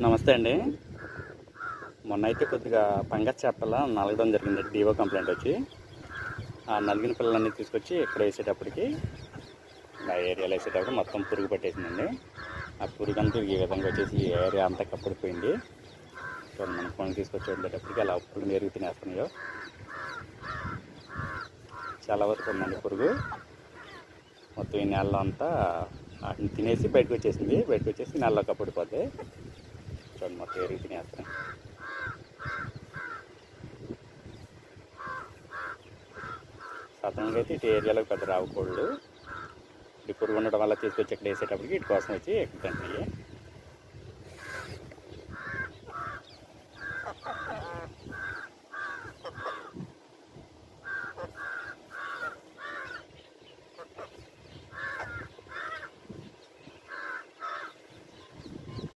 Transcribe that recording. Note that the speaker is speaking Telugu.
నమస్తే అండి. మొన్న అయితే కొద్దిగా పంగస్ చేపల నలగడం జరిగింది. డివో కంప్లైంట్ వచ్చి. ఆ నలిగిన పిల్లలన్నీ తీసుకొచ్చి ఇక్కడ వేసేటప్పటికి ఆ ఏరియాలో వేసేటప్పుడు మొత్తం పురుగు పట్టేసిందండి. ఆ పురుగు అంతా ఈ విధంగా వచ్చేసి ఈ ఏరియా అంతా కప్పడిపోయింది. చూడండి మనం ఫోన్ తీసుకొచ్చి ఉండేటప్పటికి అలా పురుగు నేరుగు తినేస్తున్నాయో. చాలా వరకు ఉందండి పురుగు. మొత్తం ఈ నెలలో అంతా వాటిని తినేసి బయటకు వచ్చేసింది. బయటకు వచ్చేసి నెలలో కప్పడిపోతే చూడండి ఏ ఎరుగు తినేస్తున్నాయి సాధారణంగా అయితే ఇటు ఏరియాలో పెద్ద రావు కోళ్ళు ఉండడం వల్ల తీసుకొచ్చి ఇక్కడ వేసేటప్పటికి ఇటు కోసం వచ్చి ఎక్కువ